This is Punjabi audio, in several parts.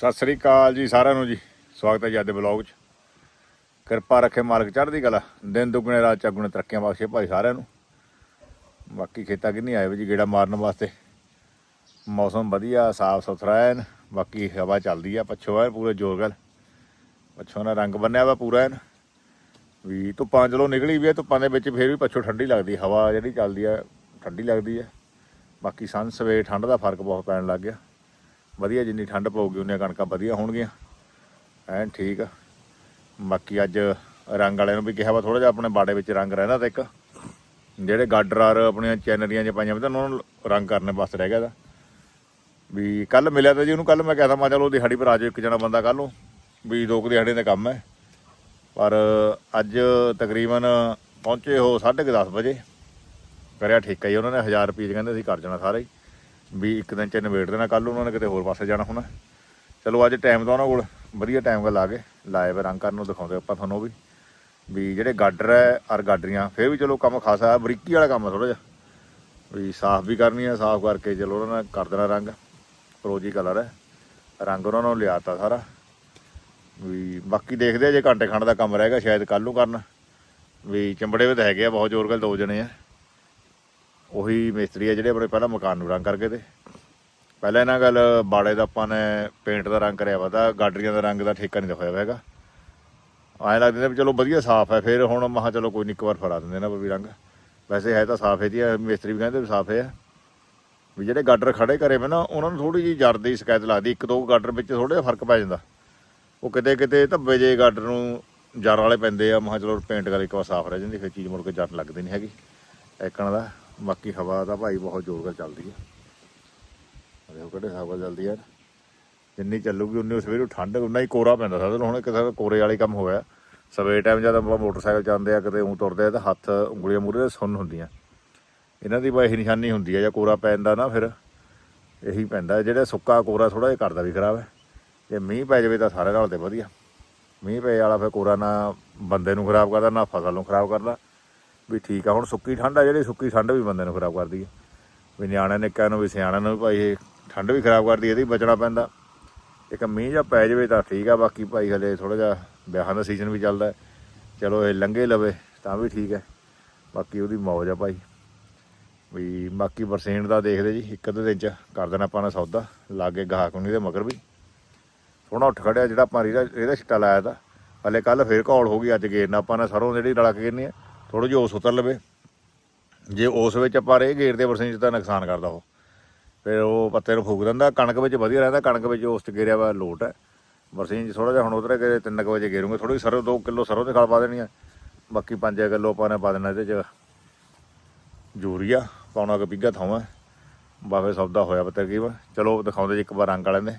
ਸਤਿ ਸ੍ਰੀ ਅਕਾਲ ਜੀ ਸਾਰਿਆਂ ਨੂੰ ਜੀ। ਸਵਾਗਤ ਹੈ ਜੀ ਅੱਜ ਦੇ ਬਲੌਗ 'ਚ। ਕਿਰਪਾ ਰੱਖੇ ਮਾਲਕ ਚੜ੍ਹਦੀ ਕਲਾ। ਦਿਨ ਦੁੱਗਣੇ, ਰਾਤ ਚੌਗੁਣੇ ਤਰੱਕੀਆਂ ਬਖਸ਼ੇ ਭਾਈ ਸਾਰਿਆਂ ਨੂੰ। ਬਾਕੀ ਖੇਤਾਂ ਕਿੰਨੀ ਆਏ ਵੀ ਜੀ ਗੇੜਾ ਮਾਰਨ ਵਾਸਤੇ। ਮੌਸਮ ਵਧੀਆ, ਸਾਫ਼ ਸੁਥਰਾ ਐਨ। ਬਾਕੀ ਹਵਾ ਚੱਲਦੀ ਆ, ਪੱਛੋਂ ਹੈ ਪੂਰੇ ਜ਼ੋਰ ਗੱਲ। ਪੱਛੋਂ ਦਾ ਰੰਗ ਬੰਨਿਆ ਵਾ ਪੂਰਾ ਐਨ। ਵੀ ਧੁੱਪਾਂ ਚਲੋ ਨਿਕਲੀ ਵੀ ਆ ਧੁੱਪਾਂ ਦੇ ਵਿੱਚ ਫੇਰ ਵੀ ਪੱਛੋਂ ਠੰਡੀ ਲੱਗਦੀ। ਹਵਾ ਜਿਹੜੀ ਚੱਲਦੀ ਆ, ਠੰਡੀ ਲੱਗਦੀ ਆ। ਬਾਕੀ ਸੰਨ ਸਵੇਰ ਠੰਡ ਦਾ ਫ਼ਰਕ ਬਹੁਤ ਪੈਣ ਲੱਗ ਗਿਆ। ਵਧੀਆ, ਜਿੰਨੀ ਠੰਡ ਪਊਗੀ ਉਨੀਆਂ ਕਣਕਾਂ ਵਧੀਆ ਹੋਣਗੀਆਂ। ਐਨ ਠੀਕ ਆ। ਬਾਕੀ ਅੱਜ ਰੰਗ ਵਾਲਿਆਂ ਨੂੰ ਵੀ ਕਿਹਾ ਵਾ ਥੋੜਾ ਜਿਹਾ ਆਪਣੇ ਬਾੜੇ ਵਿੱਚ ਰੰਗ ਰਹਿੰਦਾ ਤੇ ਇੱਕ। ਜਿਹੜੇ ਗਾਡਰਾਰ ਆਪਣੀਆਂ ਚੈਨਰੀਆਂ 'ਚ ਪਾਈਆਂ ਵੀ, ਤਾਂ ਉਹਨਾਂ ਨੂੰ ਰੰਗ ਕਰਨੇ ਵਾਸਤੇ ਰਹਿ ਗਿਆ ਦਾ ਵੀ ਕੱਲ ਮਿਲਿਆ ਤਾਂ ਜੀ ਉਹਨੂੰ ਕੱਲ ਮੈਂ ਕਿਹਾ ਮੈਂ ਚਲੋ ਦਿਹਾੜੀ ਪਰ ਆ ਜਾਓ ਇੱਕ ਜਣਾ ਬੰਦਾ ਕੱਲ ਨੂੰ ਵੀ ਦੋ ਕੁ ਦਿਹਾੜੇ ਦਾ ਕੰਮ ਹੈ। ਪਰ ਅੱਜ ਤਕਰੀਬਨ ਪਹੁੰਚੇ ਹੋ 10:30 ਵਜੇ। ਕਰਿਆ ਠੇਕਾ ਹੀ ਉਹਨਾਂ ਨੇ 1000 ਰੁਪਏ ਕਹਿੰਦੇ ਸੀ ਕਰ ਜਾਣਾ ਸਾਰੇ ਹੀ। ਵੀ ਇੱਕ ਦਿਨ ਚ ਨਿਬੇੜ ਦੇਣਾ ਕੱਲ ਉਹਨਾਂ ਨੇ ਕਿਤੇ ਹੋਰ ਪਾਸੇ ਜਾਣਾ ਹੋਣਾ। ਚਲੋ, ਅੱਜ ਟਾਈਮ ਤਾਂ ਉਹਨਾਂ ਕੋਲ, ਵਧੀਆ ਟਾਈਮ ਗਾ ਲਾ ਕੇ ਲਾਏ ਵੇ ਰੰਗ ਕਰਨ ਨੂੰ ਦਿਖਾਉਂਦੇ ਆਪਾਂ ਤੁਹਾਨੂੰ ਵੀ। ਵੀ ਜਿਹੜੇ ਗਾਡਰ ਹੈ ਅਰ ਗਾਡਰੀਆਂ, ਫੇਰ ਵੀ ਚਲੋ ਕੰਮ ਖਾਸਾ ਬਰੀਕੀ ਵਾਲਾ ਕੰਮ ਥੋੜਾ ਜਿਹਾ। ਵੀ ਸਾਫ਼ ਵੀ ਕਰਨੀ ਹੈ ਸਾਫ਼ ਕਰਕੇ ਚਲੋ ਉਹਨਾਂ ਨੇ ਕਰ ਦੇਣਾ ਰੰਗ। ਰੋਜ਼ੀ ਕਲਰ ਹੈ ਰੰਗ ਉਹਨਾਂ ਨੂੰ ਲਿਆਤਾ ਸਾਰਾ। ਵੀ ਬਾਕੀ ਦੇਖਦੇ ਆ ਜੇ ਘੰਟੇ ਖੰਡ ਦਾ ਕੰਮ ਰਹੇਗਾ ਸ਼ਾਇਦ ਕੱਲ ਨੂੰ ਕਰਨ। ਵੀ ਚੰਬੜੇ ਵੀ ਤਾਂ ਹੈਗੇ ਆ, ਬਹੁਤ ਜ਼ੋਰ ਗੱਲ ਦੋ ਜਣੇ ਆ। ਉਹੀ ਮਿਸਤਰੀ ਆ ਜਿਹੜੇ ਆਪਣੇ ਪਹਿਲਾਂ ਮਕਾਨ ਨੂੰ ਰੰਗ ਕਰਕੇ ਤੇ। ਪਹਿਲਾਂ ਇਹਨਾਂ ਗੱਲ ਬਾੜੇ ਦਾ ਆਪਾਂ ਨੇ ਪੇਂਟ ਦਾ ਰੰਗ ਕਰਿਆ ਵਾ, ਤਾਂ ਗਾਡਰੀਆਂ ਦਾ ਰੰਗ ਦਾ ਠੇਕਾ ਨਹੀਂ ਦਿਖਾਇਆ ਹੋਇਆ ਹੈਗਾ। ਐਂ ਨੇ ਵੀ ਚਲੋ ਵਧੀਆ ਸਾਫ਼ ਹੈ, ਫਿਰ ਹੁਣ ਮਹਾ ਚਲੋ ਕੋਈ ਨਹੀਂ ਇੱਕ ਵਾਰ ਫੜਾ ਦਿੰਦੇ ਨਾ ਵੀ ਰੰਗ। ਵੈਸੇ ਹੈ ਤਾਂ ਸਾਫ਼ ਹੈ ਜੀ ਮਿਸਤਰੀ ਵੀ ਕਹਿੰਦੇ ਵੀ ਸਾਫ਼ ਹੈ ਵੀ ਜਿਹੜੇ ਗਾਡਰ ਖੜੇ ਕਰੇ ਵੇ ਨਾ, ਉਹਨਾਂ ਨੂੰ ਥੋੜੀ ਜਿਹੀ ਜਰ ਦੀ ਸ਼ਿਕਾਇਤ ਲੱਗਦੀ, ਇੱਕ ਦੋ ਗਾਡਰ ਵਿੱਚ ਥੋੜਾ ਜਿਹਾ ਫ਼ਰਕ ਪੈ ਜਾਂਦਾ। ਉਹ ਕਿਤੇ ਕਿਤੇ ਧੱਬੇ ਜੇ ਗਾਡਰ ਨੂੰ ਜਰ ਵਾਲੇ ਪੈਂਦੇ ਆ ਮਹਾ ਚਲੋ ਪੇਂਟ ਕਰ ਇੱਕ ਵਾਰ ਸਾਫ਼ ਰਹਿ ਜਾਂਦੀ, ਫਿਰ ਚੀਜ਼ ਮੁੜ ਕੇ ਜੜ ਲੱਗਦੀ ਨਹੀਂ ਹੈਗੀ। ਐਕਣ ਦਾ ਬਾਕੀ ਹਵਾ ਦਾ ਭਾਈ ਬਹੁਤ ਜ਼ੋਰ ਨਾਲ ਚੱਲਦੀ ਹੈ ਦੇਖੋ ਕਿਹੜੇ ਹਵਾ ਚੱਲਦੀ ਹੈ ਜਿੰਨੀ ਚੱਲੂਗੀ ਉਨੀ ਸਵੇਰੇ ਠੰਡ, ਉਨਾ ਹੀ ਕੋਰਾ ਪੈਂਦਾ। ਸਾਧਨ ਹੁਣ ਕਿਸੇ ਦਾ ਕੋਰੇ ਵਾਲੇ ਕੰਮ ਹੋਇਆ। ਸਵੇਰ ਟਾਈਮ ਜਦ ਆਪਾਂ ਮੋਟਰਸਾਈਕਲ ਜਾਂਦੇ ਆ, ਕਿਤੇ ਉਂ ਤੁਰਦੇ ਆ ਤਾਂ ਹੱਥ ਉਂਗਲੀਆਂ ਮੂਰੇ ਸੁੰਨ ਹੁੰਦੀਆਂ। ਇਹਨਾਂ ਦੀ ਬਾ ਨਿਸ਼ਾਨੀ ਹੁੰਦੀ ਹੈ ਜਾਂ ਕੋਰਾ ਪੈਂਦਾ ਨਾ ਫਿਰ ਇਹੀ ਪੈਂਦਾ। ਜਿਹੜਾ ਸੁੱਕਾ ਕੋਰਾ ਥੋੜਾ ਜਿਹਾ ਕਰਦਾ ਵੀ ਖਰਾਬ ਹੈ। ਜੇ ਮੀਂਹ ਪੈ ਜਾਵੇ ਤਾਂ ਸਾਰੇ ਨਾਲ ਤੇ ਵਧੀਆ। ਮੀਂਹ ਪੈ ਵਾਲਾ ਫਿਰ ਕੋਰਾ ਨਾ ਬੰਦੇ ਨੂੰ ਖਰਾਬ ਕਰਦਾ, ਨਾ ਫਸਲ ਨੂੰ ਖਰਾਬ ਕਰਦਾ। ਵੀ ਠੀਕ ਆ ਹੁਣ ਸੁੱਕੀ ਠੰਡ ਆ ਜਿਹੜੀ ਸੁੱਕੀ ਠੰਡ ਵੀ ਬੰਦੇ ਨੂੰ ਖਰਾਬ ਕਰਦੀ ਹੈ ਵੀ ਨਿਆਣਿਆਂ ਨੇ ਕਹਿ ਨੂੰ ਵੀ ਸਿਆਣਿਆਂ ਨੂੰ ਵੀ ਭਾਈ ਇਹ ਠੰਡ ਵੀ ਖਰਾਬ ਕਰਦੀ ਹੈ, ਇਹਦੀ ਬਚਣਾ ਪੈਂਦਾ। ਇੱਕ ਮੀਂਹ ਜਾਂ ਪੈ ਜਾਵੇ ਤਾਂ ਠੀਕ ਆ ਬਾਕੀ ਭਾਈ ਹਲੇ ਥੋੜਾ ਜਿਹਾ ਵਿਆਹਾਂ ਦਾ ਸੀਜ਼ਨ ਵੀ ਚੱਲਦਾ ਚਲੋ ਇਹ ਲੰਘੇ ਲਵੇ ਤਾਂ ਵੀ ਠੀਕ ਹੈ। ਬਾਕੀ ਉਹਦੀ ਮੌਜ ਆ ਭਾਈ। ਵੀ ਬਾਕੀ ਬਰਸੇਂਟ ਦਾ ਦੇਖਦੇ ਜੀ ਇੱਕ ਅੱਧੇ ਦਿਨ ਚ ਕਰ ਦੇਣਾ ਆਪਾਂ ਨੇ ਸੌਦਾ ਲਾਗੇ ਗਾਹਕ ਨੂੰ ਦੇ ਮਗਰ ਵੀ। ਸੋਹਣਾ ਉੱਠ ਖੜਿਆ ਜਿਹੜਾ ਆਪਾਂ ਇਹਦਾ ਇਹਦਾ ਛਿੱਟਾ ਲਾਇਆ ਤਾ। ਹਲੇ ਕੱਲ ਫੇਰ ਘੌਲ ਹੋ ਗਈ ਅੱਜ ਗੇਰਨਾ ਆਪਾਂ ਨੇ ਸਰੋਂ ਜਿਹੜੀ ਰਲਾ ਕੇ ਗੇਰਨੀ ਆ। ਥੋੜੀ ਜਿਹੀ ਉਸ ਉਤਰ ਲਵੇ। ਜੇ ਉਸ ਵਿੱਚ ਆਪਾਂ ਰੇ ਗੇਰਦੇ ਬਰਸੇਂਟ ਚ ਤਾਂ ਨੁਕਸਾਨ ਕਰਦਾ ਉਹ। ਫਿਰ ਉਹ ਪੱਤੇ ਨੂੰ ਫੂਕ ਦਿੰਦਾ, ਕਣਕ ਵਿੱਚ ਵਧੀਆ ਰਹਿੰਦਾ, ਕਣਕ ਵਿੱਚ ਉਸ ਚ ਗੇਰਿਆ ਵਾ ਲੋਟ ਹੈ। ਬਰਸੀਨ ਚ ਥੋੜਾ ਜਿਹਾ ਹੁਣ ਉਤਰੇ ਕੇ 3 ਵਜੇ ਗੇਰੂਗੇ ਥੋੜੀ ਸਰੋਂ 2 ਕਿਲੋ ਸਰੋਂ ਦੇ ਖਾਲ ਪਾ ਦੇਣੀ ਆ। ਬਾਕੀ 5 ਕਿਲੋ ਆਪਾਂ ਨੇ ਪਾ ਦੇਣਾ ਇਹਦੇ ਚ ਯੂਰੀਆ, ਪਾਉਣਾ ਕਿ ਬਿੱਗਾ ਥਾਵਾਂ। ਬਾਵੇ ਸੌਦਾ ਹੋਇਆ ਪਤਾ ਕੀ ਵਾ। ਚਲੋ ਦਿਖਾਉਂਦੇ ਜੀ ਇੱਕ ਵਾਰ ਰੰਗ ਵਾਲਿਆਂ ਦੇ।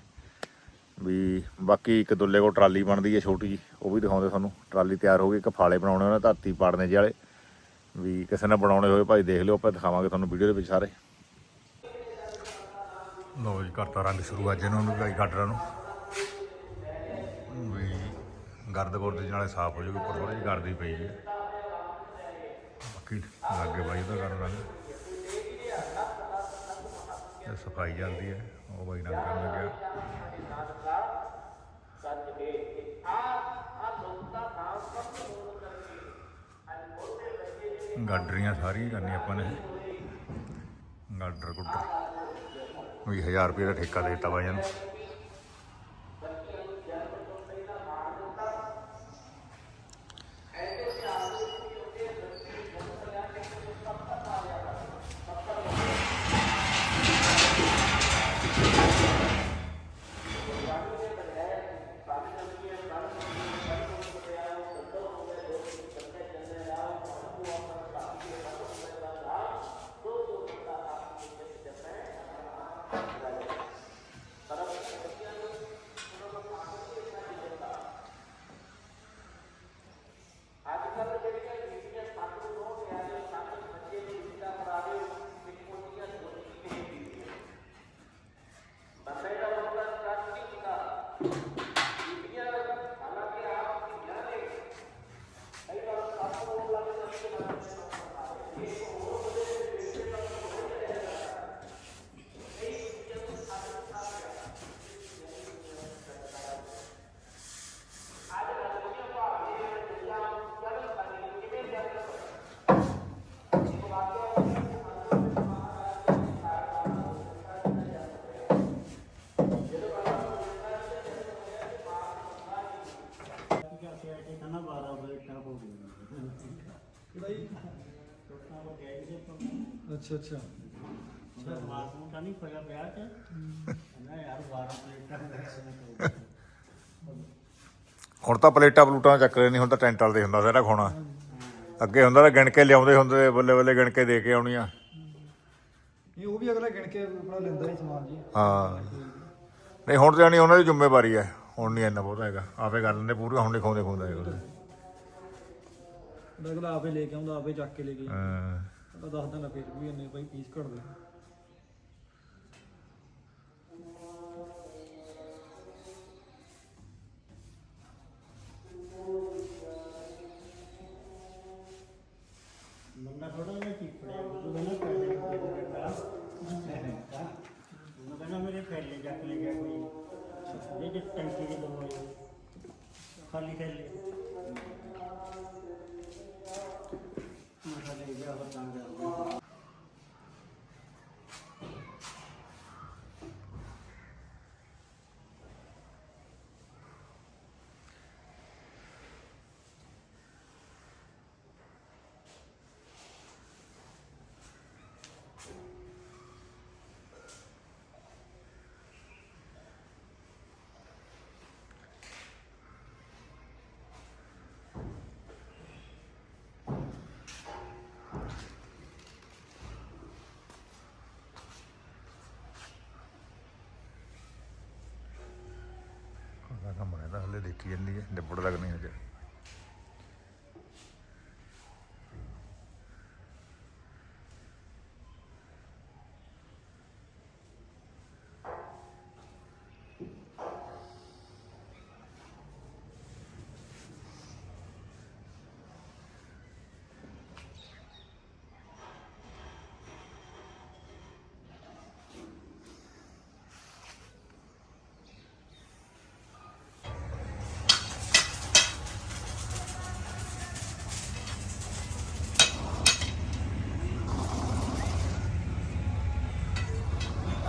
ਵੀ ਬਾਕੀ ਇੱਕ ਦੁੱਲੇ ਕੋ ਟਰਾਲੀ ਬਣਦੀ ਹੈ ਛੋਟੀ ਜੀ ਉਹ ਵੀ ਦਿਖਾਉਂਦੇ ਤੁਹਾਨੂੰ। ਟਰਾਲੀ ਤਿਆਰ ਹੋ ਗਈ, ਇੱਕ ਫਾਲੇ ਬਣਾਉਣੇ ਉਹਨਾਂ ਧਰਤੀ ਪਾੜਨੇ ਜਿਹੇ ਵਾਲੇ। ਵੀ ਕਿਸੇ ਨੇ ਬਣਾਉਣੇ ਹੋਏ, ਭਾਈ ਦੇਖ ਲਿਓ, ਆਪਾਂ ਦਿਖਾਵਾਂਗੇ ਤੁਹਾਨੂੰ ਵੀਡੀਓ ਦੇ ਵਿੱਚ ਸਾਰੇ। ਲੋ ਜੀ ਕਰਤਾ ਰੰਗ ਸ਼ੁਰੂ ਅੱਜ ਇਹਨਾਂ ਨੂੰ ਵੀ ਗਾਡਰਾਂ ਨੂੰ। ਵੀ ਗਰਦ ਗੁਰਦ ਨਾਲੇ ਸਾਫ਼ ਹੋ ਜਾਊਗੀ, ਉੱਪਰ ਥੋੜੀ ਜਿਹੀ ਗਰਦੀ ਪਈ ਹੈ। ਬਾਕੀ ਲੱਗੇ ਬਾਈ ਉਹਦਾ ਕਰਨ ਰੰਗ। ਸਫ਼ਾਈ ਜਾਂਦੀ ਹੈ, ਉਹ ਬਾਈ ਰੰਗ ਕਰਨ ਲੱਗਿਆ। ਗਾਡਰੀਆਂ ਸਾਰੀਆਂ ਕਰਨੀਆਂ ਆਪਾਂ ਨੇ। ਗਾਡਰ ਗੁੱਡਰ। ਵੀ 1000 ਰੁਪਏ ਦਾ ਠੇਕਾ ਦੇ ਦਿੱਤਾ ਬਾਈਆਂ ਨੂੰ ਅੱਛਾ ਅੱਛਾ। ਮਾਸੂਮ ਤਾਂ ਨਹੀਂ ਫੜਿਆ ਪਿਆ ਚ। ਨਾ ਯਾਰ 12 ਪਲੇਟਾਂ ਹੁਣ ਤਾਂ ਪਲੇਟਾਂ ਪਲੂਟਾਂ ਚੱਕ ਰਹੇ ਨਹੀਂ ਹੁਣ ਤਾਂ ਟੈਂਟ ਵਾਲ ਦੇ ਹੁੰਦਾ ਸਾਰਾ ਖਾਣਾ। ਅੱਗੇ ਹੁੰਦਾ ਤਾਂ ਗਿਣ ਕੇ ਲਿਆਉਂਦੇ ਹੁੰਦੇ ਬੱਲੇ ਬੱਲੇ ਗਿਣ ਕੇ ਦੇ ਕੇ ਆਉਣੀਆਂ। ਇਹ ਉਹ ਵੀ ਅਗਲਾ ਗਿਣ ਕੇ ਆਪਣਾ ਲੈਂਦਾ ਹੀ ਸਮਾਨ ਜੀ। ਹਾਂ। ਨਹੀਂ ਹੁਣ ਤੇ ਨਹੀਂ ਉਹਨਾਂ ਦੀ ਜ਼ਿੰਮੇਵਾਰੀ ਹੈ। ਹੁਣ ਨਹੀਂ ਇੰਨਾ ਬਹੁਤਾ ਹੈਗਾ। ਆਪੇ ਕਰ ਲੈਂਦੇ ਪੂਰਾ ਹੁਣ ਨਹੀਂ ਖਾਉਂਦੇ ਖੁੰਦੇ ਹੈਗੇ ਅਗਲਾ ਆਪੇ ਲੈ ਕੇ ਆਉਂਦਾ ਆਪੇ ਚੱਕ ਕੇ ਲੈ ਕੇ ਹਾਂ। ਦੱਸ ਦਿੰਦਾ ਫਿਰ ਵੀ ਇੰਨੇ ਭਾਈ ਪੀਸ ਘੜਦੇ ਬੰਦਾ ਥੋੜਾ ਜਿਹਾ ਚੀਪੜਿਆ ਉਹ ਕਹਿੰਦਾ ਪੈਸੇ ਦੇ ਦਿੱਤਾ ਉਹ ਕਹਿੰਦਾ ਮੇਰੇ ਫੈਲੇ ਚੱਕ ਲੈ ਗਿਆ ਕੋਈ ਇਹ ਜੇ ਟੈਂਕੀ ਦੀ ਲੋੜ ਹੈ ਖਾਲੀ ਥੈਲੇ ਮੈਂ ਕਿਹਾ ਲੈ ਗਿਆ ਹੋਰ ਕੰਮ ਕਰ ਉਹਦਾ ਕੰਮ ਦੇਖੀ ਜਾਂਦੀ ਹੈ ਡੱਬੜ ਲੱਗਣੀ ਹਜੇ।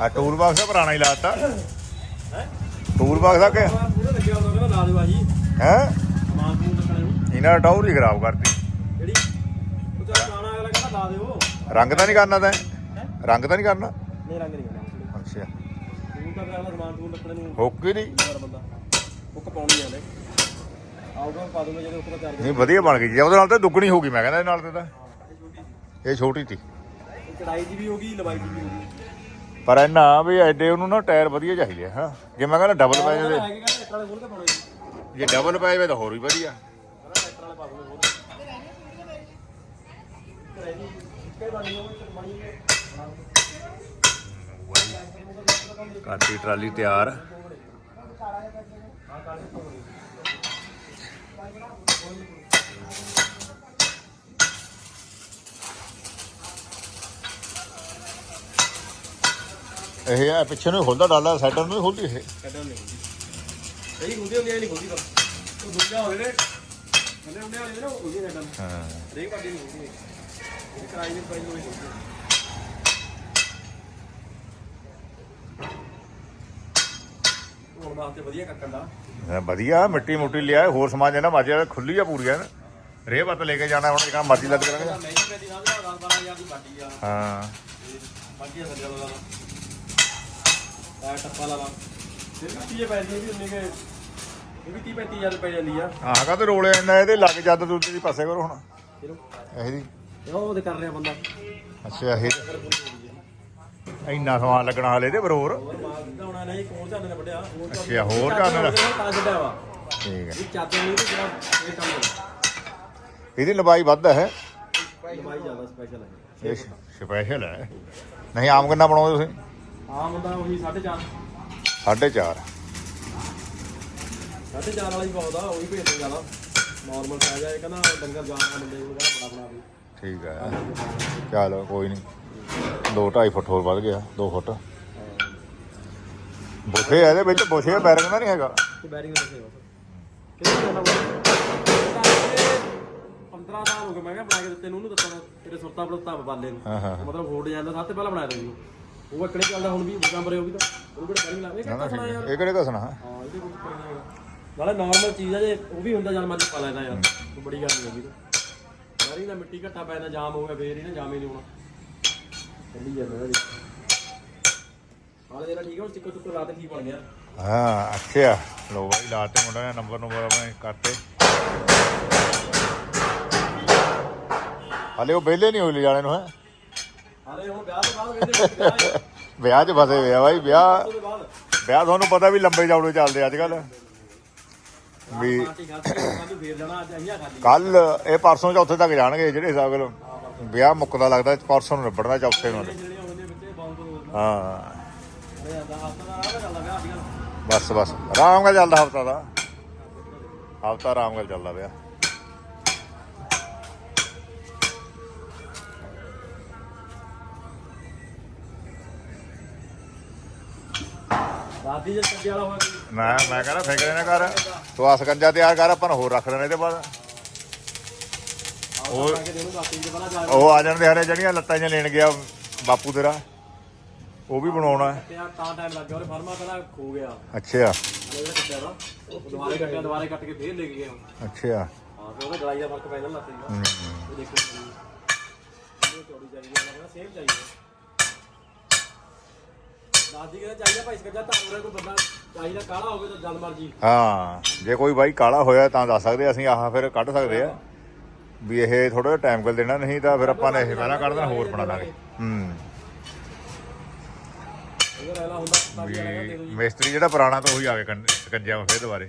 ਆ ਟੂਲ ਬਾਕਸ ਦਾ ਪੁਰਾਣਾ ਹੀ ਲਾਤਾ। ਟੂਲ ਬਾਕਸ ਦਾ ਕਿ? ਪੂਰਾ ਲੱਗਿਆ ਹੁੰਦਾ ਕਹਿੰਦਾ ਲਾ ਦਿਓ ਭਾਜੀ ਹੈ? ਮਾਸੂਮ ਟੱਕਣੇ ਨੂੰ ਇਹਨਾਂ ਟੌਰ ਹੀ ਖਰਾਬ ਕਰਤੀ। ਜਿਹੜੀ ਉਹ ਚੱਲ ਗਾਣਾ ਅਗਲਾ ਕਹਿੰਦਾ ਲਾ ਦਿਓ ਰੰਗ ਤਾਂ ਨਹੀਂ ਕਰਨਾ ਤੈਂ? ਰੰਗ ਤਾਂ ਨਹੀਂ ਕਰਨਾ? ਨਹੀਂ ਰੰਗ ਨਹੀਂ ਕਰਨਾ ਅੱਛਾ। ਤੂੰ ਤਾਂ ਅਗਲਾ ਸਮਾਨ ਤੂੰ ਟੱਕਣੇ ਨੂੰ ਹੋਕੀ ਨਹੀਂ। ਹੋਰ ਬੰਦਾ ਉਹ ਕਪਾਉਣੀ ਜਾਂਦੇ ਆਊਗਾ ਪਾ ਦੂੰਗਾ ਜਦੋਂ ਉੱਪਰ ਚਾਰਜ ਨਹੀਂ, ਵਧੀਆ ਬਣ ਗਈ। ਜੀ ਉਹਦੇ ਨਾਲ ਤਾਂ ਦੁੱਗਣੀ ਹੋ ਗਈ, ਮੈਂ ਕਹਿੰਦਾ ਇਹਦੇ ਨਾਲ ਤੇ ਤਾਂ। ਇਹ ਛੋਟੀ ਸੀ। ਚੜਾਈ ਦੀ ਵੀ ਹੋਗੀ ਲੰਬਾਈ ਦੀ ਵੀ ਹੋਗੀ ਪਰ ਇਹਨਾਂ ਵੀ ਐਡੇ ਉਹਨੂੰ ਨਾ ਟਾਇਰ ਵਧੀਆ ਚਾਹੀਦੇ ਹਾਂ। ਜੇ ਮੈਂ ਕਹਿੰਦਾ ਡਬਲ ਪੈ ਜਾਵੇ। ਹੈਗੇ ਕਹਿੰਦਾ ਟਰੈਕਟਰ ਵਾਲੇ ਖੋਲ ਕੇ ਪਾਉਣੇ ਜੀ ਜੇ ਡਬਲ ਪੈ ਜਾਵੇ ਤਾਂ ਹੋਰ ਵੀ ਵਧੀਆ। ਕਹਿੰਦਾ ਟਰੈਕਟਰ ਵਾਲੇ ਪਾ ਦੂੰਗੇ ਹੋਰ ਚੜਾਈ ਕਈ ਬਣੀ ਹੋਵੇ ਬਣੀ ਕਾਟੀ ਟਰਾਲੀ ਤਿਆਰ। ਇਹ ਆ ਪਿੱਛੇ ਨੂੰ ਖੁੱਲਦਾ ਡਾਲਾ ਸਾਈਡਾਂ ਨੂੰ ਖੁੱਲਦੀ ਇਹ। ਕੱਢਣ ਨਹੀਂ ਹੁੰਦੀ ਸਹੀ ਹੁੰਦੀ ਹੁੰਦੀ ਨਹੀਂ ਖੁੱਲਦੀ ਪਰ ਉਹ ਦੂਜਾ ਹੋਵੇ ਨੇ ਕਹਿੰਦੇ ਹੁੰਦੇ ਵਾਲੇ ਨੇ ਨਾ ਉਹ ਖੁੱਲਦੀ ਕੱਢਣ ਹਾਂ। ਰੇਕ ਪਾਦੀ ਨਹੀਂ ਖੁੱਲਦੀ ਇਹ। ਕਿਰਾਏ ਦੀ ਪ੍ਰਾਈਸ ਹੋਈ ਹੁਣ ਵਾਸਤੇ ਵਧੀਆ ਕੱਟਣ ਦਾ। ਵਧੀਆ ਮਿੱਟੀ ਮੁੱਟੀ ਲਿਆ ਹੋਰ ਸਮਾਨ ਜਿਹੜਾ ਮਰਜ਼ੀ ਖੁੱਲੀ ਆ ਪੂਰੀ ਐਨ ਰੇਹ ਪੱਤ ਲੈ ਕੇ ਜਾਣਾ ਹੁਣ ਜਿਹੜਾ ਮਰਜ਼ੀ ਲੱਗ ਕਰਾਂਗੇ ਮਹਿੰਗੀ ਪੈਦੀ ਸਮਝਦਾ 10 12000 ਦੀ ਬਾਟੀ ਆ। ਹਾਂ। ਬਾਕੀ ਸੱਜਾ ਲਾ ਆ ਟੱਪਾ ਲਾ ਲਾ ਫਿਰ ਵੀ ਤੀਏ ਪੈਦੀ ਵੀ ਉਨੇ ਕੇ ਇਹ ਵੀ 30 35000 ਰੁਪਏ ਜਾਂਦੀ ਆ। ਆਹ ਕਾ ਤੇ ਰੋਲੇ ਇੰਨਾ ਇਹਦੇ ਲੱਗ ਜਦ ਦੂਜੇ ਦੀ ਪਾਸੇ ਕਰੋ ਹੁਣ। ਫਿਰ ਇਹ ਦੀ ਉਹ ਉਹਦੇ ਕਰ ਰਿਹਾ ਬੰਦਾ। ਅੱਛਾ ਇਹ ਇੰਨਾ ਸਮਾਨ ਲੱਗਣਾ ਹਲੇ ਤੇ ਬਰੋਰ। ਹੋਰ ਮਾਲ ਸਿੱਧਾ ਹੋਣਾ ਨਹੀਂ ਕੋਲ ਝਾਨੇ ਨੇ ਵੱਡਿਆ। ਹੋਰ ਝਾਨੇ- ਅੱਛਾ, ਹੋਰ ਚਾਦਰ ਝਾਨੇ ਦਾ। ਉਹਦੇ ਨਾਲ ਤਾਂ ਛੱਡਿਆ ਵਾ। ਠੀਕ ਹੈ ਇਹ ਚਾਦਰ ਨਹੀਂ ਤੇ ਜਿਹੜਾ ਇਹ ਕੰਮ ਹੈ ਇਹਦੀ ਲੰਬਾਈ ਵੱਧ ਹੈ। ਲੰਬਾਈ ਜ਼ਿਆਦਾ ਸਪੈਸ਼ਲ ਹੈ। ਇਹ ਸਪੈਸ਼ਲ ਹੈ। ਨਹੀਂ ਆਮ ਕਿੰਨਾ ਬਣਾਉਂਦੇ ਤੁਸੀਂ? ਆ ਮੁੰਡਾ ਉਹੀ 4.5 4.5 4.5 ਵਾਲਾ ਹੀ ਬਹੁਤ ਆ ਉਹੀ ਭੇਜਦੇ ਜ਼ਿਆਦਾ। ਨਾਰਮਲ ਸਾਈਜ਼ ਆ ਇਹ ਕਹਿੰਦਾ ਡੰਗਰ ਦਾ ਬੰਦੇ ਨੂੰ ਕਹਿੰਦਾ ਬੜਾ ਬਣਾ ਵੀ ਠੀਕ ਹੈ ਚਲੋ ਕੋਈ ਨਹੀਂ। 2 2.5 ਫੁੱਟ ਹੋਰ ਵੱਧ ਗਿਆ 2 ਫੁੱਟ। ਬੁਸ਼ੇ ਇਹਦੇ ਵਿੱਚ ਬੁਸ਼ੇ ਬੈਰਿੰਗ ਦਾ ਨਹੀਂ ਹੈਗਾ। ਬੈਰਿੰਗ ਦੱਸੇ ਹੋ ਕਿੰਨੇ ਜਾਣਾ ਬਣਾ 15 ਸਾਲ ਹੋ ਗਏ ਮੈਂ ਕਿਹਾ ਬਣਾ ਕੇ ਦਿੱਤੇ ਨੂੰ ਉਹਨੂੰ ਦਿੱਤਾ ਤੇਰੇ ਸੁਰਤਾ ਬਲਤਾ ਬਾਲੇ ਨੂੰ। ਮਤਲਬ ਫੋਰਡ ਜਾਂਦਾ ਸਭ ਤੋਂ ਪਹਿਲਾਂ ਬਣਾਇਆ ਤਾ। ਉਹ ਇਕੜੇ ਚੱਲਦਾ ਹੁਣ ਵੀ ਨੰਬਰ ਉਹ ਵੀ ਤਾਂ। ਉਹ ਕਿਹੜਾ ਬੈਰਿੰਗ ਲਾਵੇ? ਨਾ ਨਾ ਕਿਹੜਾ ਠੀਕ ਯਾਰ। ਹੈ। ਇਹ ਕਿਹੜੇ ਕਸਣਾ ਹਾਂ ਇਹਦੇ ਕੋਈ ਨਹੀਂ ਹੈਗਾ। ਨਾਲੇ ਨਾਰਮਲ ਚੀਜ਼ ਆ ਜੇ ਉਹ ਵੀ ਹੁੰਦਾ ਜਦ ਮਰਜ਼ੀ ਪਾ ਲੈਂਦਾ ਯਾਰ। ਕੋਈ ਬੜੀ ਗੱਲ ਨਹੀਂ ਹੈਗੀ ਤੇ। ਸਾਰੀ ਨਾ ਮਿੱਟੀ ਘੱਟਾ ਪੈ ਜਾਂਦਾ ਜਾਮ ਹੋ ਗਿਆ ਫੇਰ ਹੀ ਨਾ ਜਾਮੇ ਨਹੀਂ ਹੋਣਾ। ਚੱਲੀ ਜਾਂਦਾ ਇਹਦਾ ਹਾਲੇ ਜਿਹੜਾ ਠੀਕ ਹੈ ਹੁਣ ਚਿੱਕੋ ਚੁੱਕੋ ਲਾ ਤੇ ਠੀਕ ਬਣ ਗਿਆ। ਹਾਂ ਅੱਛਾ। ਲੋ ਬਾਈ ਲਾਤੇ ਮੁੰਡਾ ਨੇ ਨੰਬਰ ਨੰਬਰ ਆਪਣੇ ਕਰਤੇ। ਹਲੇ ਉਹ ਵਿਹਲੇ ਨਹੀਂ ਹੋਈ ਲਿਜਾਣੇ ਨੂੰ ਹੈ? ਹਾਲੇ ਹੁਣ ਵਿਆਹ ਤੋਂ ਬਾਅਦ ਵੇਲੇ ਵਿਆਹ ਹੈ ਵਿਆਹ 'ਚ ਫਸੇ ਹੋਏ ਆ ਬਾਈ ਵਿਆਹ ਬਾਅਦ। ਵਿਆਹ ਤੁਹਾਨੂੰ ਪਤਾ ਵੀ ਲੰਬੇ ਚੌੜੇ ਚੱਲਦੇ ਅੱਜ ਕੱਲ ਵੀ ਪਾਰਟੀ ਖਾਤੀ ਕੱਲ ਫੇਰ ਜਾਣਾ ਅੱਜ ਅਈਆਂ ਖਾਲੀ। ਕੱਲ ਇਹ ਪਰਸੋਂ ਚੌਥੇ ਤੱਕ ਜਾਣਗੇ ਜਿਹੜੇ ਹਿਸਾਬ ਨਾਲ। ਵਿਆਹ ਮੁੱਕਦਾ ਲੱਗਦਾ ਪਰਸੋਂ ਨੂੰ ਨਿਬੜਨਾ ਚੌਥੇ ਨੂੰ। ਵਿੱਚ ਹਾਂ। ਅਰੇ ਆਦਾ ਹੱਥ ਦਾ ਰਾਹ ਚੱਲਦਾ ਵਿਆਹ ਅੱਜ ਕੱਲ੍ਹ ਬਸ ਬਸ। ਆਰਾਮ ਨਾਲ ਚੱਲਦਾ ਹਫਤਾ ਦਾ। ਹਫਤਾ ਆਰਾਮ ਨਾਲ ਚੱਲਦਾ ਪਿਆ। ਦਾਦੀ ਜੇ ਸੱਜੇ ਵਾਲਾ ਹੋਇਆ ਕੋਈ। ਮੈਂ ਮੈਂ ਕਹਿੰਦਾ ਫਿਕਰੇ ਨਾ ਕਰ। ਤੂੰ ਆ ਸਕੰਜਾ ਤਿਆਰ ਕਰ ਆਪਾਂ ਨੂੰ ਹੋਰ ਰੱਖ ਲੈਣੇ ਇਹਦੇ ਬਾਅਦ। ਉਹ ਲਾ ਕੇ ਦੇਣੂ ਦਾਦੀ ਜੇ ਪਹਿਲਾਂ ਜਾ ਉਹ ਆ ਜਾਣਦੇ ਹਰੇ ਜਿਹੜੀਆਂ ਲੱਤਾਂ ਜਿਹੀਆਂ ਲੈਣ ਗਿਆ ਬਾਪੂ ਤੇਰਾ। ਉਹ ਵੀ ਬਣਾਉਣਾ। ਹੈ ਤੇ ਆ ਤਾਂ ਟਾਈਮ ਲੱਗ ਗਿਆ। ਉਹਨੇ ਫਰਮਾ ਪਹਿਲਾਂ ਖੋ ਗਿਆ। ਅੱਛਾ। ਹਲੇ ਜਿਹੜਾ ਕੱਟਿਆ ਦਾ ਉਹ ਦੁਬਾਰੇ ਕੱਟਿਆ ਦੁਬਾਰੇ ਕੱਟ ਕੇ ਫੇਰ ਲੈ ਕੇ ਗਏ ਹੁਣ ਅੱਛਾ। ਹਾਂ ਫਿਰ ਉਹਦਾ ਗਲਾਈ ਦਾ ਫ਼ਰਕ ਪੈ ਜਾਂਦਾ ਲੱਤੇ ਦਾ। ਇਹ ਦੇਖੋ ਇਹ ਚੌੜੀ ਚਾਹੀਦੀ ਹੈ ਲੱਗਦਾ ਸੇਮ ਚਾਹੀਦੀ ਹੈ ਦਾਦੀ ਕਹਿੰਦਾ ਚਾਹੀਦਾ ਭਾਈ ਸਕੱਜਾ ਤਾਂ ਉਰੇ ਕੋਈ ਬੰਦਾ ਚਾਹੀਦਾ ਕਾਲਾ ਹੋਵੇ ਤਾਂ ਜਦ ਮਰਜ਼ੀ। ਹਾਂ ਜੇ ਕੋਈ ਬਾਈ ਕਾਲਾ ਹੋਇਆ ਤਾਂ ਦੱਸ ਸਕਦੇ ਅਸੀਂ ਆਹ ਫਿਰ ਕੱਢ ਸਕਦੇ ਆ। ਵੀ ਇਹ ਥੋੜਾ ਜਿਹਾ ਟਾਈਮ ਕੋਲ ਦੇਣਾ ਨਹੀਂ ਤਾਂ ਫਿਰ ਆਪਾਂ ਨੇ ਇਹ ਪਹਿਲਾਂ ਕੱਢ ਦੇਣਾ ਹੋਰ ਬਣਾ ਦਾਂਗੇ। ਹੂੰ। ਇਹਦਾ ਰਹਿਲਾ ਹੁੰਦਾ ਤਾਂ ਵੀ ਅਲੱਗ ਦੇ ਦੋ ਵੀ ਮਿਸਤਰੀ ਜਿਹੜਾ ਪੁਰਾਣਾ ਤਾਂ ਉਹੀ ਆ ਕੇ ਕੰਨ- ਸਕੰਜਿਆ ਵਾ ਫਿਰ ਦੁਬਾਰੇ।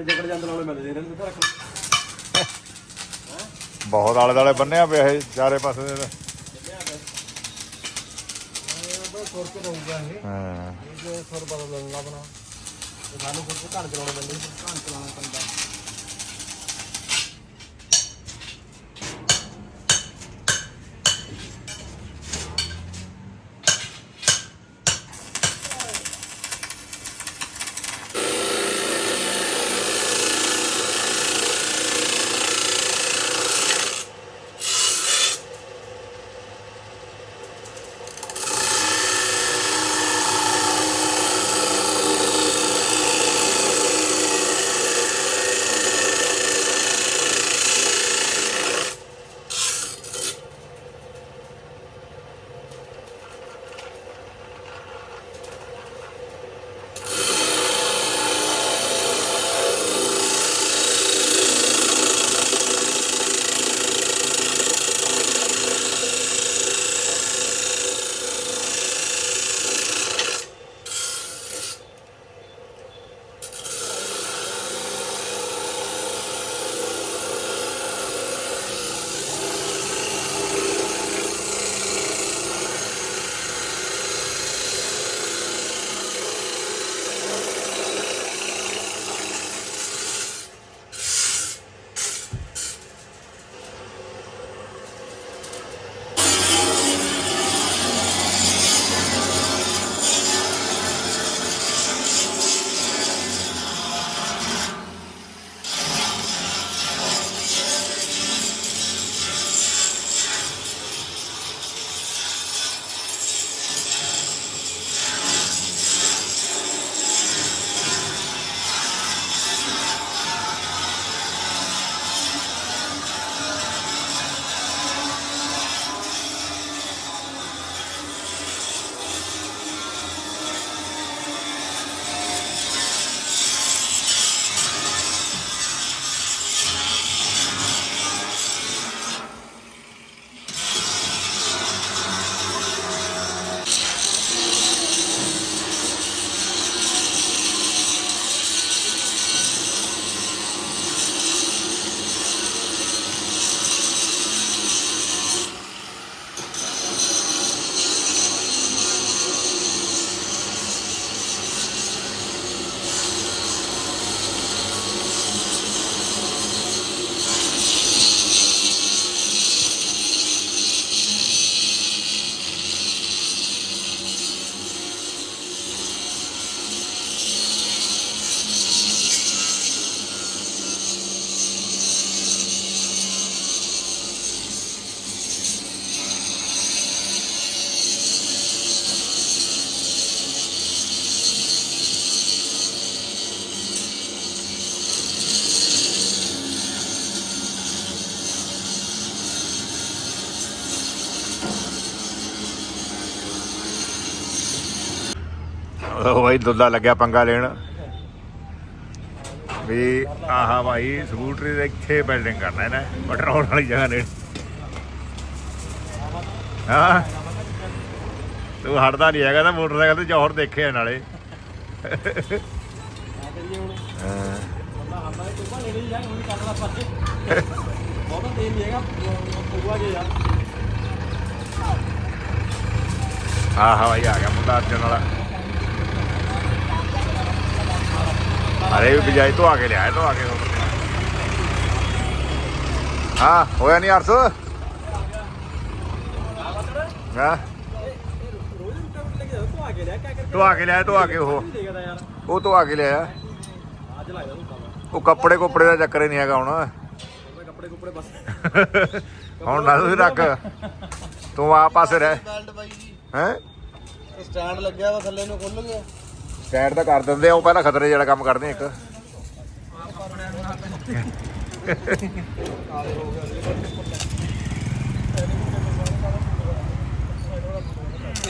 ਇੰਨੇ ਜਗੜ ਜਾਂਦੇ ਨਾਲੇ ਮਿਲਦੇ ਇਹਨਾਂ ਨੂੰ ਕਿੱਥੇ ਰੱਖ ਬਹੁਤ ਆਲੇ ਦਾਲੇ ਬੰਨਿਆ ਪਿਆ ਇਹ ਚਾਰੇ ਪਾਸੇ ਦੇ। ਸੁਰ ਕੇ ਰਹੂਗਾ ਇਹ। ਹਾਂ। ਇਹ ਸੁਰ ਬਦਲ ਲੈਣਾ ਬਣਾ ਤੇ ਸਾਨੂੰ ਕੁਝ ਘਣ ਚਲਾਉਣੇ ਪੈਂਦੇ। ਘਣ ਚਲਾਉਣਾ ਪੈਂਦਾ। ਉਹ ਦੁੱਲਾ ਲੱਗਿਆ ਪੰਗਾ ਲੈਣ। ਵੀ ਆਹਾ ਭਾਈ ਸਕੂਟਰੀ ਦੇ ਇੱਥੇ ਬਿਲਡਿੰਗ ਕਰਨਾ ਇਹਨੇ ਪੈਟਰੋਲ ਵਾਲੀ ਜਗ੍ਹਾ ਨੇ ਹਾਂ। ਤੂੰ ਹਟਦਾ ਨਹੀਂ ਹੈਗਾ ਤਾਂ ਮੋਟਰਸਾਈਕਲ ਤੇ ਜੋਹਰ ਦੇਖਿਆ ਨਾਲੇ ਆ ਬਹੁਤਾ ਤੇਲ ਨਹੀਂ ਹੈਗਾ ਪੂਆ ਜੇ ਯਾਰ ਆਹਾ ਭਾਈ ਆ ਗਿਆ ਮੁੰਡਾ ਅਰਜਨ ਵਾਲਾ ਅਰੇ ਵੀ ਬਜਾਈ ਤੋਂ ਆ ਕੇ ਲਿਆਇਆ ਤੋਂ ਆ ਕੇ ਹਾਂ ਹੋਇਆ ਨਹੀਂ ਅਰਸ ਹਾਂ ਰੋਜ਼ ਰੁੱਟਾ ਰੁੱਟ ਲੈ ਕੇ ਤੂੰ ਆ ਕੇ ਲਿਆ ਕਿਆ ਕਰਕੇ ਤੋਂ ਆ ਕੇ ਲਿਆਇਆ ਤੋਂ ਆ ਕੇ ਉਹ ਨਹੀਂ ਦੇਖਦਾ ਯਾਰ ਉਹ ਤੋਂ ਆ ਕੇ ਲਿਆਇਆ ਅੱਜ ਲੱਗਦਾ ਤੂੰ ਕੰਮ ਉਹ ਕੱਪੜੇ ਕੁੱਪੜੇ ਦਾ ਚੱਕਰ ਹੀ ਨਹੀਂ ਹੈਗਾ ਹੁਣ ਮੈਂ ਕੱਪੜੇ ਕੁੱਪੜੇ ਬਸ ਹੁਣ ਨਾ ਤੁਸੀਂ ਰੱਖ ਤੂੰ ਆ ਪਾਸੇ ਰਹਿ ਬੈਲਟ ਬਾਈ ਜੀ ਹੈ ਸਟੈਂਡ ਲੱਗਿਆ ਵਾ ਥੱਲੇ ਨੂੰ ਖੁੱਲ ਗਿਆ ਸਟੈਂਡ ਤਾਂ ਕਰ ਦਿੰਦੇ ਆ ਉਹ ਪਹਿਲਾਂ ਖਤਰੇ ਜਿਹੜਾ ਕੰਮ ਕਰਦੇ ਇੱਕ।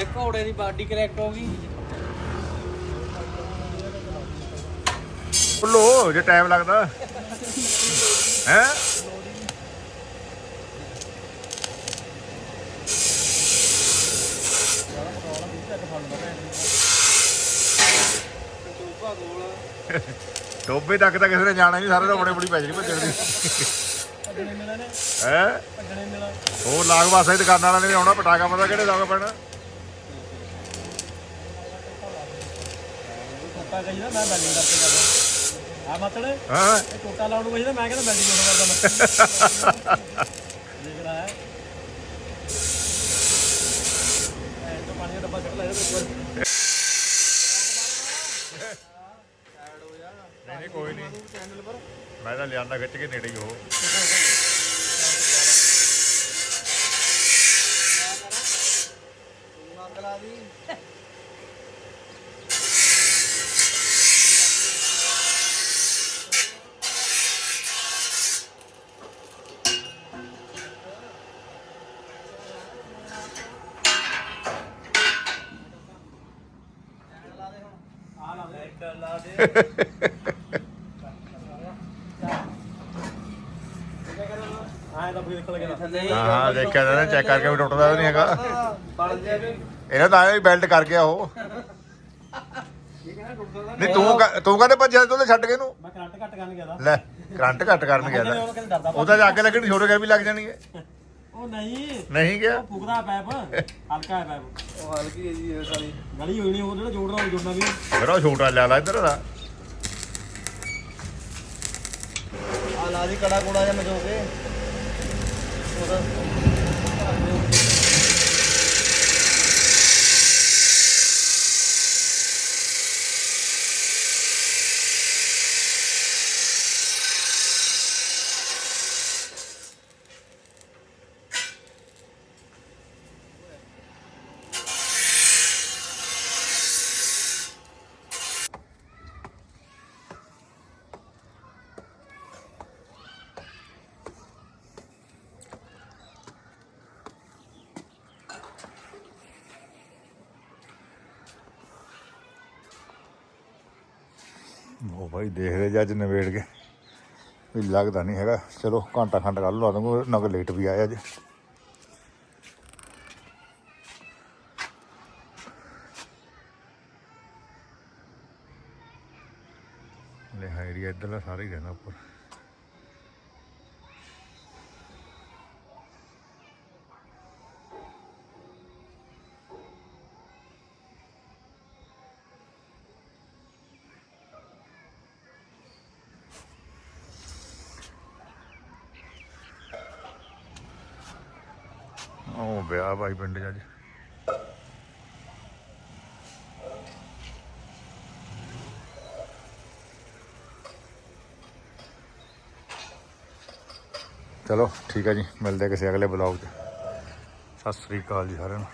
ਇੱਕ ਘੋੜੇ ਦੀ ਬਾਡੀ ਕਰੈਕ ਹੋ ਗਈ। ਲੋ ਜੇ ਟਾਈਮ ਲੱਗਦਾ। ਹੈ? ਟੋਬੇ ਤੱਕ ਤਾਂ ਕਿਸੇ ਨੇ ਜਾਣਾ ਨਹੀਂ ਸਾਰੇ ਤਾਂ ਬੜੇ ਬੜੀ ਪੈ ਜਣੀ ਭੱਜਣ ਦੀ। ਭੱਜਣੇ ਮਿਲਣਾ ਨੇ ਹੈ? ਭੱਜਣੇ ਮਿਲਣਾ ਉਹ ਲਾਗ ਵਾਸਾ ਦੀ ਦੁਕਾਨਾਂ ਵਾਲਿਆਂ ਨੇ ਵੀ ਆਉਣਾ ਪਟਾਕਾ ਪਤਾ ਕਿਹੜੇ ਲਾਗਾ ਪੈਣਾ। ਟੋਟਾ ਕਹੀ ਨਾ ਮੈਂ ਬੈਲਿੰਗ ਕਰਕੇ ਕਰਦਾ। ਆ ਮਤੜ ਇਹ ਹਾਂ ਟੋਟਾ ਲਾਉਣ ਨੂੰ ਕਹੀ ਨਾ ਮੈਂ ਕਹਿੰਦਾ ਬੈਲਿੰਗ ਕਰਦਾ ਮੈਂ। ਦੇਖ ਰਹਾ ਹੈ ਐਂ ਤੋਂ ਪਾਣੀ ਦਾ ਡੱਬਾ ਕੱਢ ਲਿਆ ਇੱਕ ਵਾਰ ਨਹੀਂ ਨਹੀਂ ਕੋਈ ਨਹੀਂ ਮੈਂ ਤਾਂ ਲਿਆਂਦਾ ਖਿੱਚ ਕੇ ਨੇੜੇ ਹੀ ਉਹ ਮੰਗਲਾ ਦੀ ਆ ਲਾ ਦੇ ਇੱਕ ਲਾ ਦੇ ਆਏ ਤਾਂ ਦੇਖ ਲਗੇ ਥੱਲੇ ਹਾਂ ਹਾਂ ਦੇਖਿਆ ਤਾਂ ਚੈੱਕ ਕਰਕੇ ਵੀ ਟੁੱਟਦਾ ਤਾਂ ਨਹੀਂ ਹੈਗਾ। ਬਣ ਜਾਵੇ ਇਹਨਾਂ ਦਾ ਆਇਆ ਬੈਲਟ ਕਰ ਗਿਆ ਉਹ। ਇਹ ਕਹਿੰਦਾ ਟੁੱਟਦਾ ਤਾਂ ਨਹੀਂ ਤੂੰ ਕ- ਤੂੰ ਕਹਿੰਦੇ ਭੱਜਿਆ ਤੂੰ ਤਾਂ ਛੱਡ ਕੇ ਇਹਨੂੰ? ਮੈਂ ਕਰੰਟ ਘੱਟ ਕਰਨ ਗਿਆ ਦਾ ਲੈ ਕਰੰਟ ਘੱਟ ਕਰਨ ਗਿਆ ਤਾਂ। ਉਹ ਕਹਿੰਦੇ ਡਰਦਾ ਉਹ ਤਾਂ ਜਾ ਕੇ ਲੱਗਣੀ ਛੋਟੇ ਵੀ ਲੱਗ ਜਾਣਗੇ। ਉਹ ਨਹੀਂ। ਨਹੀਂ ਗਿਆ? ਫੁਕਦਾ ਪੈਪ। ਹਲਕਾ ਹੈ ਪੈਪ। ਉਹ ਹਲਕੀ ਹੈ ਜੀ ਇਹ ਸਾਰੀ ਗਲੀ ਹੋਈ ਨਹੀਂ ਉਹ ਜਿਹੜਾ ਜੋੜਨਾ ਉਹ ਜੋੜਨਾ ਵੀ। ਫਿਰ ਉਹ ਛੋਟਾ ਲੈ ਲਾ ਇੱਧਰ ਦਾ। ਆ ਲਾ ਦੀ ਕੜਾ ਕੋੜਾ ਜਾਂ ਮਜੋ ਕੇ। ਉਹਦਾ ਉਹ ਭਾਈ ਦੇਖਦੇ ਜੇ ਅੱਜ ਨਵੇੜ ਕੇ। ਵੀ ਲੱਗਦਾ ਨਹੀਂ ਹੈਗਾ। ਚਲੋ, ਘੰਟਾ ਖੰਡ ਕਰ ਲਵਾ ਦੂੰਗਾ ਨਾ ਕੋਈ ਲੇਟ ਵੀ ਆਇਆ ਅੱਜ। ਲੈ ਹਾਂ ਏਰੀਆ ਇੱਧਰਲਾ ਸਾਰਾ ਹੀ ਰਹਿੰਦਾ ਉੱਪਰ। ਉਹ ਵਿਆਹ ਭਾਈ ਪਿੰਡ 'ਚ ਅੱਜ। ਚਲੋ, ਠੀਕ ਹੈ ਜੀ। ਮਿਲਦੇ ਹਾਂ ਕਿਸੇ ਅਗਲੇ ਬਲੌਗ 'ਚ ਸਤਿ ਸ੍ਰੀ ਅਕਾਲ ਜੀ ਸਾਰਿਆਂ ਨੂੰ।